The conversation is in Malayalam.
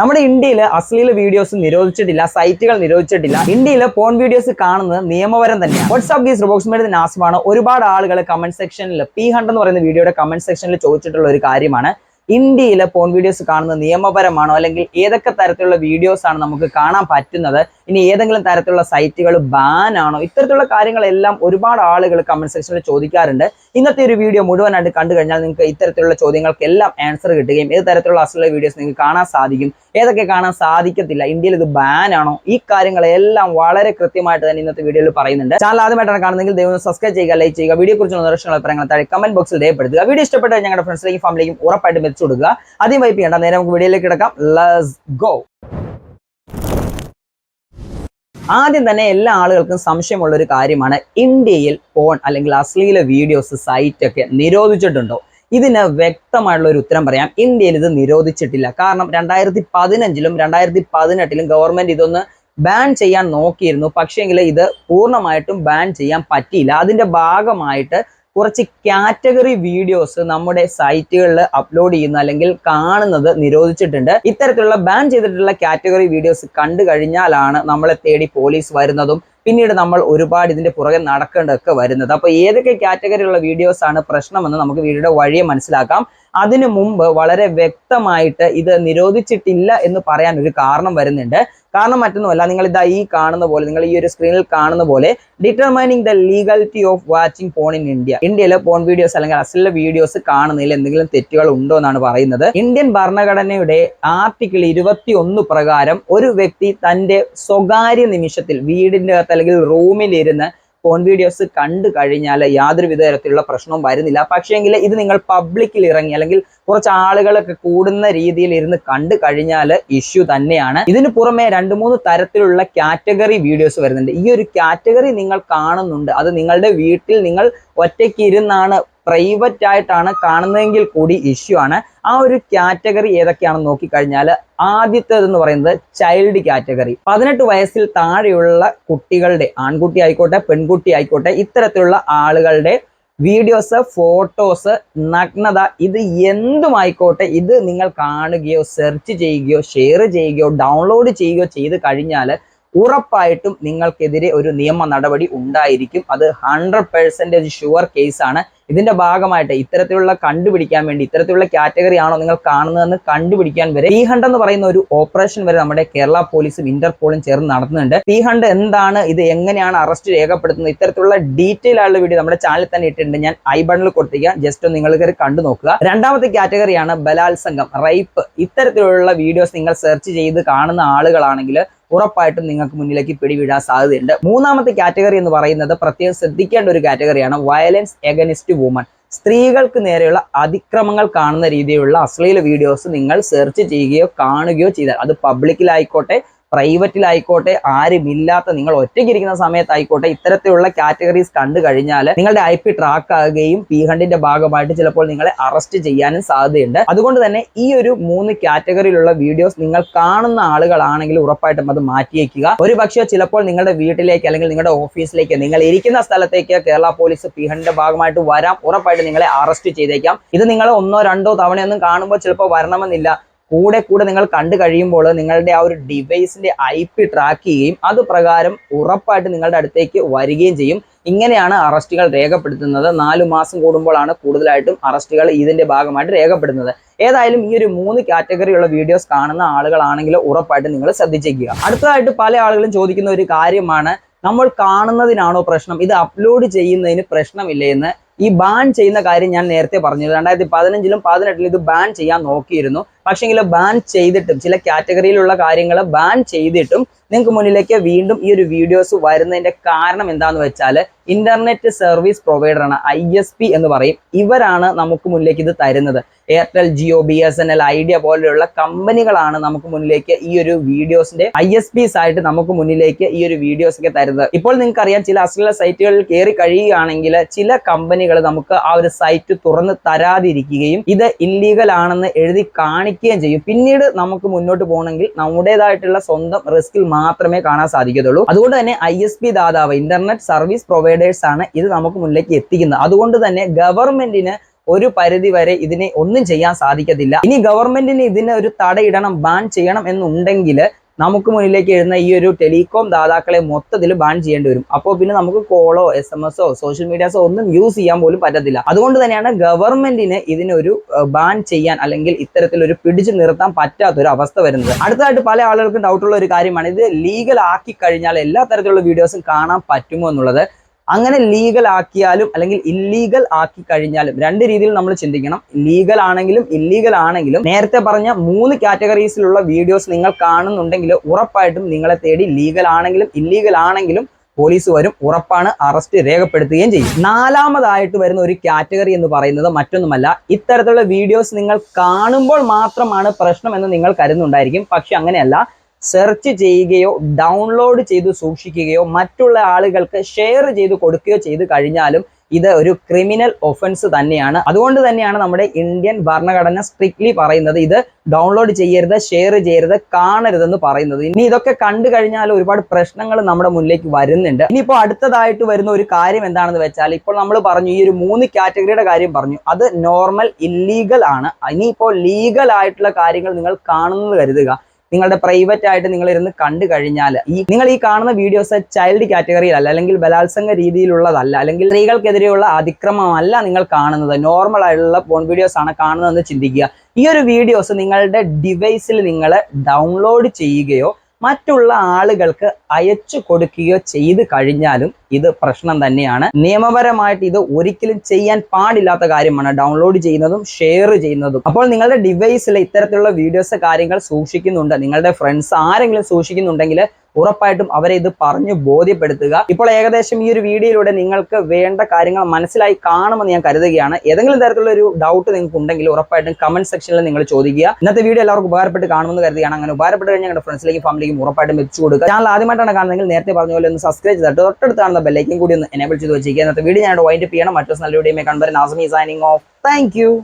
നമ്മുടെ ഇന്ത്യയിൽ അശ്ലീല വീഡിയോസ് നിരോധിച്ചിട്ടില്ല സൈറ്റുകൾ നിരോധിച്ചിട്ടില്ല. ഇന്ത്യയിൽ പോൺ വീഡിയോസ് കാണുന്നത് നിയമപരം തന്നെയാണ് വാട്സ്ആപ്പ് ഗീസ് റിബോക്സ്മേഡ് നാസമാണ്. ഒരുപാട് ആളുകൾ കമന്റ് സെക്ഷനിൽ പി ഹണ്ട് എന്ന് പറയുന്ന വീഡിയോയുടെ കമന്റ് സെക്ഷനിൽ ചോദിച്ചിട്ടുള്ള ഒരു കാര്യമാണ്. ഇന്ത്യയിലെ പോൺ വീഡിയോസ് കാണുന്നത് നിയമപരമാണോ? അല്ലെങ്കിൽ ഏതൊക്കെ തരത്തിലുള്ള വീഡിയോസ് ആണ് നമുക്ക് കാണാൻ പറ്റുന്നത്? ഇനി ഏതെങ്കിലും തരത്തിലുള്ള സൈറ്റുകൾ ബാൻ ആണോ? ഇത്തരത്തിലുള്ള കാര്യങ്ങളെല്ലാം ഒരുപാട് ആളുകൾ കമന്റ് സെക്ഷനിൽ ചോദിക്കാറുണ്ട്. ഇന്നത്തെ ഒരു വീഡിയോ മുഴുവനായിട്ട് കണ്ടു കഴിഞ്ഞാൽ നിങ്ങൾക്ക് ഇത്തരത്തിലുള്ള ചോദ്യങ്ങൾക്ക് എല്ലാം ആൻസർ കിട്ടുകയും ഏത് തരത്തിലുള്ള അസുഖ വീഡിയോസ് നിങ്ങൾക്ക് കാണാൻ സാധിക്കും ഏതൊക്കെ കാണാൻ സാധിക്കത്തില്ല ഇന്ത്യയിൽ ഇത് ബാൻ ആണോ? ഈ കാര്യങ്ങളെല്ലാം വളരെ കൃത്യമായിട്ട് തന്നെ ഇന്നത്തെ വീഡിയോയിൽ പറയുന്നുണ്ട്. ചാനൽ ആദ്യമായിട്ടാണ് കാണുന്നതെങ്കിൽ ദൈവം സബ്സ്ക്രൈബ് ചെയ്യുക ലൈക്ക് ചെയ്യുക വീഡിയോ കുറിച്ചുള്ള നിർദ്ദേശങ്ങൾ അഭിപ്രായങ്ങൾ താഴെ കമന്റ് ബോക്സിൽ രേഖപ്പെടുത്തുക. വീഡിയോ ഇഷ്ടപ്പെട്ട ഞങ്ങളുടെ ഫ്രണ്ട്സിലേക്കും ഫാമിലിക്കും ഉറപ്പായിട്ടും എത്തിച്ചു കൊടുക്കുക. ആദ്യം വൈപ്പ് ചെയ്യേണ്ട നേരെ നമുക്ക് വീഡിയോയിലേക്ക് കിടക്കാം. ലസ് ഗോ ആദ്യം തന്നെ എല്ലാ ആളുകൾക്കും സംശയമുള്ള ഒരു കാര്യമാണ് ഇന്ത്യയിൽ ഫോൺ അല്ലെങ്കിൽ അശ്ലീല വീഡിയോസ് സൈറ്റൊക്കെ നിരോധിച്ചിട്ടുണ്ടോ? ഇതിന് വ്യക്തമായുള്ള ഒരു ഉത്തരം പറയാം. ഇന്ത്യയിൽ ഇത് നിരോധിച്ചിട്ടില്ല. കാരണം രണ്ടായിരത്തി പതിനഞ്ചിലും രണ്ടായിരത്തി പതിനെട്ടിലും ഗവൺമെന്റ് ഇതൊന്ന് ബാൻ ചെയ്യാൻ നോക്കിയിരുന്നു. പക്ഷേങ്കിൽ ഇത് പൂർണമായിട്ടും ബാൻ ചെയ്യാൻ പറ്റിയില്ല. അതിന്റെ ഭാഗമായിട്ട് കുറച്ച് കാറ്റഗറി വീഡിയോസ് നമ്മുടെ സൈറ്റുകളിൽ അപ്ലോഡ് ചെയ്യുന്ന അല്ലെങ്കിൽ കാണുന്നത് നിരോധിച്ചിട്ടുണ്ട്. ഇത്തരത്തിലുള്ള ബാൻ ചെയ്തിട്ടുള്ള കാറ്റഗറി വീഡിയോസ് കണ്ടു കഴിഞ്ഞാലാണ് നമ്മളെ തേടി പോലീസ് വരുന്നതും പിന്നീട് നമ്മൾ ഒരുപാട് ഇതിന്റെ പുറകെ നടക്കേണ്ടതൊക്കെ വരുന്നത്. അപ്പൊ ഏതൊക്കെ കാറ്റഗറിയുള്ള വീഡിയോസ് ആണ് പ്രശ്നമെന്ന് നമുക്ക് വീഡിയോയുടെ വഴിയെ മനസ്സിലാക്കാം. അതിനു മുമ്പ് വളരെ വ്യക്തമായിട്ട് ഇത് നിരോധിച്ചിട്ടില്ല എന്ന് പറയാൻ ഒരു കാരണം വരുന്നുണ്ട്. കാരണം മറ്റൊന്നുമല്ല നിങ്ങൾ ഇതാ ഈ കാണുന്ന പോലെ നിങ്ങൾ ഈ ഒരു സ്ക്രീനിൽ കാണുന്ന പോലെ determining the legality of watching porn in India ഇന്ത്യയിലെ പോൺ വീഡിയോസ് അല്ലെങ്കിൽ അസല വീഡിയോസ് കാണുന്നതിൽ എന്തെങ്കിലും തെറ്റുകൾ ഉണ്ടോ എന്നാണ് പറയുന്നത്. ഇന്ത്യൻ ഭരണഘടനയുടെ ആർട്ടിക്കിൾ ഇരുപത്തി ഒന്ന് പ്രകാരം ഒരു വ്യക്തി തന്റെ സ്വകാര്യ നിമിഷത്തിൽ വീടിന്റെ അകത്ത് അല്ലെങ്കിൽ റൂമിലിരുന്ന് ഫോൺ വീഡിയോസ് കണ്ടു കഴിഞ്ഞാൽ യാതൊരു വിധ തരത്തിലുള്ള പ്രശ്നവും വരുന്നില്ല. പക്ഷേങ്കിൽ ഇത് നിങ്ങൾ പബ്ലിക്കിൽ ഇറങ്ങി അല്ലെങ്കിൽ കുറച്ച് ആളുകളൊക്കെ കൂടുന്ന രീതിയിൽ ഇരുന്ന് കണ്ടു കഴിഞ്ഞാൽ ഇഷ്യൂ തന്നെയാണ്. ഇതിന് പുറമെ രണ്ട് മൂന്ന് തരത്തിലുള്ള കാറ്റഗറി വീഡിയോസ് വരുന്നുണ്ട്. ഈ ഒരു കാറ്റഗറി നിങ്ങൾ കാണുന്നുണ്ട്. അത് നിങ്ങളുടെ വീട്ടിൽ നിങ്ങൾ ഒറ്റയ്ക്ക് ഇരുന്നാണ് പ്രൈവറ്റ് ആയിട്ടാണ് കാണുന്നതെങ്കിൽ കൂടി ഇഷ്യൂ ആണ്. ആ ഒരു കാറ്റഗറി ഏതൊക്കെയാണെന്ന് നോക്കിക്കഴിഞ്ഞാൽ ആദ്യത്തേതെന്ന് പറയുന്നത് ചൈൽഡ് കാറ്റഗറി പതിനെട്ട് വയസ്സിൽ താഴെയുള്ള കുട്ടികളുടെ ആൺകുട്ടി ആയിക്കോട്ടെ പെൺകുട്ടി ആയിക്കോട്ടെ ഇത്തരത്തിലുള്ള ആളുകളുടെ വീഡിയോസ് ഫോട്ടോസ് നഗ്നത ഇത് എന്തുമായിക്കോട്ടെ ഇത് നിങ്ങൾ കാണുകയോ സെർച്ച് ചെയ്യുകയോ ഷെയർ ചെയ്യുകയോ ഡൗൺലോഡ് ചെയ്യുകയോ ചെയ്ത് കഴിഞ്ഞാൽ ഉറപ്പായിട്ടും നിങ്ങൾക്കെതിരെ ഒരു നിയമ നടപടി ഉണ്ടായിരിക്കും. അത് ഹൺഡ്രഡ് പെർസെന്റേജ് ഷുവർ കേസാണ് ഇതിന്റെ ഭാഗമായിട്ട് ഇത്തരത്തിലുള്ള കണ്ടുപിടിക്കാൻ വേണ്ടി ഇത്തരത്തിലുള്ള കാറ്റഗറി ആണോ നിങ്ങൾ കാണുന്നതെന്ന് കണ്ടുപിടിക്കാൻ വരെ പി ഹണ്ട് എന്ന് പറയുന്ന ഒരു ഓപ്പറേഷൻ വരെ നമ്മുടെ കേരള പോലീസും ഇന്റർപോളും ചേർന്ന് നടത്തുന്നുണ്ട്. ഈ ഹണ്ട് എന്താണ് ഇത് എങ്ങനെയാണ് അറസ്റ്റ് രേഖപ്പെടുത്തുന്നത് ഇത്തരത്തിലുള്ള ഡീറ്റെയിൽ ആയുള്ള വീഡിയോ നമ്മുടെ ചാനലിൽ തന്നെ ഇട്ടിട്ടുണ്ട്. ഞാൻ ഐ ബണ്ണിൽ കൊടുത്തിരിക്കാം. ജസ്റ്റ് നിങ്ങൾ കയറി കണ്ടു നോക്കുക. രണ്ടാമത്തെ കാറ്റഗറിയാണ് ബലാത്സംഗം റൈപ്പ് ഇത്തരത്തിലുള്ള വീഡിയോസ് നിങ്ങൾ സെർച്ച് ചെയ്ത് കാണുന്ന ആളുകളാണെങ്കിൽ ഉറപ്പായിട്ടും നിങ്ങൾക്ക് മുന്നിലേക്ക് പിടിവിടാൻ സാധ്യതയുണ്ട്. മൂന്നാമത്തെ കാറ്റഗറി എന്ന് പറയുന്നത് പ്രത്യേകം ശ്രദ്ധിക്കേണ്ട ഒരു കാറ്റഗറിയാണ് വയലൻസ് എഗനിസ്റ്റ് വുമൺ. സ്ത്രീകൾക്ക് നേരെയുള്ള അതിക്രമങ്ങൾ കാണുന്ന രീതിയിലുള്ള അശ്ലീല വീഡിയോസ് നിങ്ങൾ സെർച്ച് ചെയ്യുകയോ കാണുകയോ ചെയ്താൽ അത് പബ്ലിക്കിലായിക്കോട്ടെ പ്രൈവറ്റിലായിക്കോട്ടെ ആരുമില്ലാത്ത നിങ്ങൾ ഒറ്റയ്ക്കിരിക്കുന്ന സമയത്തായിക്കോട്ടെ ഇത്തരത്തിലുള്ള കാറ്റഗറീസ് കണ്ടു കഴിഞ്ഞാൽ നിങ്ങളുടെ ഐ പി ട്രാക്ക് ആകുകയും പി ഹണ്ടിന്റെ ഭാഗമായിട്ട് ചിലപ്പോൾ നിങ്ങളെ അറസ്റ്റ് ചെയ്യാനും സാധ്യതയുണ്ട്. അതുകൊണ്ട് തന്നെ ഈ ഒരു മൂന്ന് കാറ്റഗറിയിലുള്ള വീഡിയോസ് നിങ്ങൾ കാണുന്ന ആളുകളാണെങ്കിൽ ഉറപ്പായിട്ടും അത് മാറ്റിയേക്കുക ഒരു പക്ഷേ ചിലപ്പോൾ നിങ്ങളുടെ വീട്ടിലേക്ക് അല്ലെങ്കിൽ നിങ്ങളുടെ ഓഫീസിലേക്ക് നിങ്ങൾ ഇരിക്കുന്ന സ്ഥലത്തേക്ക് കേരള പോലീസ് പി ഹണ്ടിന്റെ ഭാഗമായിട്ട് വരാം. ഉറപ്പായിട്ട് നിങ്ങളെ അറസ്റ്റ് ചെയ്തേക്കാം. ഇത് നിങ്ങൾ ഒന്നോ രണ്ടോ തവണയൊന്നും കാണുമ്പോൾ ചിലപ്പോൾ വരണമെന്നില്ല. കൂടെ കൂടെ നിങ്ങൾ കണ്ടു കഴിയുമ്പോൾ നിങ്ങളുടെ ആ ഒരു ഡിവൈസിന്റെ ഐ പി ട്രാക്ക് ചെയ്യുകയും അത് പ്രകാരം ഉറപ്പായിട്ട് നിങ്ങളുടെ അടുത്തേക്ക് വരികയും ചെയ്യും. ഇങ്ങനെയാണ് അറസ്റ്റുകൾ രേഖപ്പെടുത്തുന്നത്. നാലു മാസം കൂടുമ്പോഴാണ് കൂടുതലായിട്ടും അറസ്റ്റുകൾ ഇതിന്റെ ഭാഗമായിട്ട് രേഖപ്പെടുന്നത്. ഏതായാലും ഈ ഒരു മൂന്ന് കാറ്റഗറിയുള്ള വീഡിയോസ് കാണുന്ന ആളുകളാണെങ്കിൽ ഉറപ്പായിട്ട് നിങ്ങൾ ശ്രദ്ധിച്ചേക്കുക. അടുത്തതായിട്ട് പല ആളുകളും ചോദിക്കുന്ന ഒരു കാര്യമാണ് നമ്മൾ കാണുന്നതിനാണോ പ്രശ്നം? ഇത് അപ്ലോഡ് ചെയ്യുന്നതിന് പ്രശ്നമില്ലേ എന്ന് ഈ ബാൻ ചെയ്യുന്ന കാര്യം ഞാൻ നേരത്തെ പറഞ്ഞത് രണ്ടായിരത്തി പതിനഞ്ചിലും പതിനെട്ടിലും ഇത് ബാൻ ചെയ്യാൻ നോക്കിയിരുന്നു. പക്ഷെങ്കിൽ ബാൻ ചെയ്തിട്ടും ചില കാറ്റഗറിയിലുള്ള കാര്യങ്ങൾ ബാൻ ചെയ്തിട്ടും നിങ്ങൾക്ക് മുന്നിലേക്ക് വീണ്ടും ഈ ഒരു വീഡിയോസ് വരുന്നതിന്റെ കാരണം എന്താണെന്ന് വെച്ചാൽ ഇന്റർനെറ്റ് സർവീസ് പ്രൊവൈഡർ ആണ് ഐ എസ് പി എന്ന് പറയും. ഇവരാണ് നമുക്ക് മുന്നിലേക്ക് ഇത് തരുന്നത്. Airtel Jio B S N L Idea പോലെയുള്ള കമ്പനികളാണ് നമുക്ക് മുന്നിലേക്ക് ഈ ഒരു വീഡിയോസിന്റെ ഐ എസ് പിസ് ആയിട്ട് നമുക്ക് മുന്നിലേക്ക് ഈ ഒരു വീഡിയോസ് ഒക്കെ തരുന്നത്. ഇപ്പോൾ നിങ്ങൾക്ക് അറിയാം ചില അശ്ലീല സൈറ്റുകളിൽ കയറി കഴിയുകയാണെങ്കിൽ ചില കമ്പനികൾ നമുക്ക് ആ ഒരു സൈറ്റ് തുറന്ന് തരാതിരിക്കുകയും ഇത് ഇല്ലീഗൽ ആണെന്ന് എഴുതി കാണിക്കുകയും ചെയ്യും. പിന്നീട് നമുക്ക് മുന്നോട്ട് പോകണമെങ്കിൽ നമ്മുടേതായിട്ടുള്ള സ്വന്തം റിസ്കിൽ മാത്രമേ കാണാൻ സാധിക്കത്തുള്ളൂ. അതുകൊണ്ട് തന്നെ ഐ എസ് പി ദാതാവ് ഇന്റർനെറ്റ് സർവീസ് പ്രൊവൈഡേഴ്സ് ആണ് ഇത് നമുക്ക് മുന്നിലേക്ക് എത്തിക്കുന്നത്. അതുകൊണ്ട് തന്നെ ഗവൺമെന്റിന് ഒരു പരിധി വരെ ഇതിനെ ഒന്നും ചെയ്യാൻ സാധിക്കത്തില്ല. ഇനി ഗവൺമെന്റിന് ഇതിനെ ഒരു തടയിടണം ബാൻ ചെയ്യണം എന്നുണ്ടെങ്കിൽ നമുക്ക് മുന്നിലേക്ക് എഴുന്ന ഈ ഒരു ടെലികോം ദാതാക്കളെ മൊത്തത്തിൽ ബാൻ ചെയ്യേണ്ടി വരും. അപ്പോൾ പിന്നെ നമുക്ക് കോളോ എസ് എം എസോ സോഷ്യൽ മീഡിയാസോ ഒന്നും യൂസ് ചെയ്യാൻ പോലും പറ്റത്തില്ല. അതുകൊണ്ട് തന്നെയാണ് ഗവൺമെന്റിന് ഇതിനൊരു ബാൻ ചെയ്യാൻ അല്ലെങ്കിൽ ഇത്തരത്തിലൊരു പിടിച്ചു നിർത്താൻ പറ്റാത്ത ഒരു അവസ്ഥ വരുന്നത്. അടുത്തതായിട്ട് പല ആളുകൾക്കും ഡൗട്ടുള്ള ഒരു കാര്യമാണ് ഇത് ലീഗൽ ആക്കി കഴിഞ്ഞാൽ എല്ലാ തരത്തിലുള്ള വീഡിയോസും കാണാൻ പറ്റുമോ എന്നുള്ളത്. അങ്ങനെ ലീഗൽ ആക്കിയാലും അല്ലെങ്കിൽ ഇല്ലീഗൽ ആക്കി കഴിഞ്ഞാലും രണ്ട് രീതിയിൽ നമ്മൾ ചിന്തിക്കണം. ലീഗൽ ആണെങ്കിലും ഇല്ലീഗൽ ആണെങ്കിലും നേരത്തെ പറഞ്ഞ മൂന്ന് കാറ്റഗറീസിലുള്ള വീഡിയോസ് നിങ്ങൾ കാണുന്നുണ്ടെങ്കിൽ ഉറപ്പായിട്ടും നിങ്ങളെ തേടി ലീഗൽ ആണെങ്കിലും ഇല്ലീഗൽ ആണെങ്കിലും പോലീസ് വരും ഉറപ്പാണ് അറസ്റ്റ് രേഖപ്പെടുത്തുകയും ചെയ്യും. നാലാമതായിട്ട് വരുന്ന ഒരു കാറ്റഗറി എന്ന് പറയുന്നത് മറ്റൊന്നുമല്ല. ഇത്തരത്തിലുള്ള വീഡിയോസ് നിങ്ങൾ കാണുമ്പോൾ മാത്രമാണ് പ്രശ്നം എന്ന് നിങ്ങൾ കരുതുന്നുണ്ടായിരിക്കും. പക്ഷെ അങ്ങനെയല്ല. സെർച്ച് ചെയ്യുകയോ ഡൗൺലോഡ് ചെയ്ത് സൂക്ഷിക്കുകയോ മറ്റുള്ള ആളുകൾക്ക് ഷെയർ ചെയ്ത് കൊടുക്കുകയോ ചെയ്ത് കഴിഞ്ഞാലും ഇത് ഒരു ക്രിമിനൽ ഒഫൻസ് തന്നെയാണ്. അതുകൊണ്ട് തന്നെയാണ് നമ്മുടെ ഇന്ത്യൻ ഭരണഘടന സ്ട്രിക്ട്ലി പറയുന്നത് ഇത് ഡൗൺലോഡ് ചെയ്യരുത് ഷെയർ ചെയ്യരുത് കാണരുതെന്ന് പറയുന്നത്. ഇനി ഇതൊക്കെ കണ്ടു കഴിഞ്ഞാൽ ഒരുപാട് പ്രശ്നങ്ങൾ നമ്മുടെ മുന്നിലേക്ക് വരുന്നുണ്ട്. ഇനിയിപ്പോൾ അടുത്തതായിട്ട് വരുന്ന ഒരു കാര്യം എന്താണെന്ന് വെച്ചാൽ ഇപ്പോൾ നമ്മൾ പറഞ്ഞു ഈ ഒരു മൂന്ന് കാറ്റഗറിയുടെ കാര്യം പറഞ്ഞു. അത് നോർമൽ ഇല്ലീഗൽ ആണ്. ഇനിയിപ്പോൾ ലീഗൽ ആയിട്ടുള്ള കാര്യങ്ങൾ നിങ്ങൾ കാണുന്നത് കരുതുക. നിങ്ങളുടെ പ്രൈവറ്റ് ആയിട്ട് നിങ്ങൾ ഇരുന്ന് കണ്ടു കഴിഞ്ഞാൽ ഈ നിങ്ങൾ ഈ കാണുന്ന വീഡിയോസ് ചൈൽഡ് കാറ്റഗറിയിലല്ല അല്ലെങ്കിൽ ബലാത്സംഗ രീതിയിലുള്ളതല്ല അല്ലെങ്കിൽ സ്ത്രീകൾക്കെതിരെയുള്ള അതിക്രമമല്ല നിങ്ങൾ കാണുന്നത്. നോർമൽ ആയിട്ടുള്ള ഫോൺ വീഡിയോസ് ആണ് കാണുന്നതെന്ന് ചിന്തിക്കുക. ഈ ഒരു വീഡിയോസ് നിങ്ങളുടെ ഡിവൈസിൽ നിങ്ങൾ ഡൗൺലോഡ് ചെയ്യുകയോ മറ്റുള്ള ആളുകൾക്ക് അയച്ചു കൊടുക്കുകയോ ചെയ്തു കഴിഞ്ഞാലും ഇത് പ്രശ്നം തന്നെയാണ്. നിയമപരമായിട്ട് ഇത് ഒരിക്കലും ചെയ്യാൻ പാടില്ലാത്ത കാര്യമാണ് ഡൗൺലോഡ് ചെയ്യുന്നതും ഷെയർ ചെയ്യുന്നതും. അപ്പോൾ നിങ്ങളുടെ ഡിവൈസിൽ ഇത്തരത്തിലുള്ള വീഡിയോസ് കാര്യങ്ങൾ സൂക്ഷിക്കുന്നുണ്ട്. നിങ്ങളുടെ ഫ്രണ്ട്സ് ആരെങ്കിലും സൂക്ഷിക്കുന്നുണ്ടെങ്കിൽ ഉറപ്പായിട്ടും അവരെ ഇത് പറഞ്ഞു ബോധ്യപ്പെടുത്തുക. ഇപ്പോൾ ഏകദേശം ഈ ഒരു വീഡിയോയിലൂടെ നിങ്ങൾക്ക് വേണ്ട കാര്യങ്ങൾ മനസ്സിലായി കാണുമെന്ന് ഞാൻ കരുതുകയാണ്. ഏതെങ്കിലും തരത്തിലുള്ള ഒരു ഡൗട്ട് നിങ്ങൾക്ക് ഉണ്ടെങ്കിൽ ഉറപ്പായിട്ടും കമന്റ് സെക്ഷനിൽ നിങ്ങൾ ചോദിക്കുക. ഇന്നത്തെ വീഡിയോ എല്ലാവർക്കും ഉപകാരപ്പെട്ട് കാണുമെന്ന് കരുതുകയാണ്. അങ്ങനെ ഉപകാരപ്പെട്ട് കഴിഞ്ഞാൽ നിങ്ങളുടെ ഫ്രണ്ട്സിലേക്കും ഫാമിലിക്കും ഉറപ്പായിട്ടും എത്തിച്ചു കൊടുക്കുക. ചാനൽ ആദ്യമായിട്ടാണ് കാണുന്നതെങ്കിൽ നേരത്തെ പറഞ്ഞ പോലെ ഒന്ന് സബ്സ്ക്രൈബ് ചെയ്തിട്ട് തൊട്ടടുത്ത് കാണുന്ന ബെല്ലൈക്കും കൂടി ഒന്ന് എനേബിൾ ചെയ്ത് വെച്ചിരിക്കുക. ഇന്നത്തെ വീഡിയോ ഞാൻ വൈൻഡപ്പ് ചെയ്യണം. മറ്റൊരു നല്ല വീഡിയോ കാണുമ്പോൾ നാസമി സൈനിങ് ഓഫ് താങ്ക്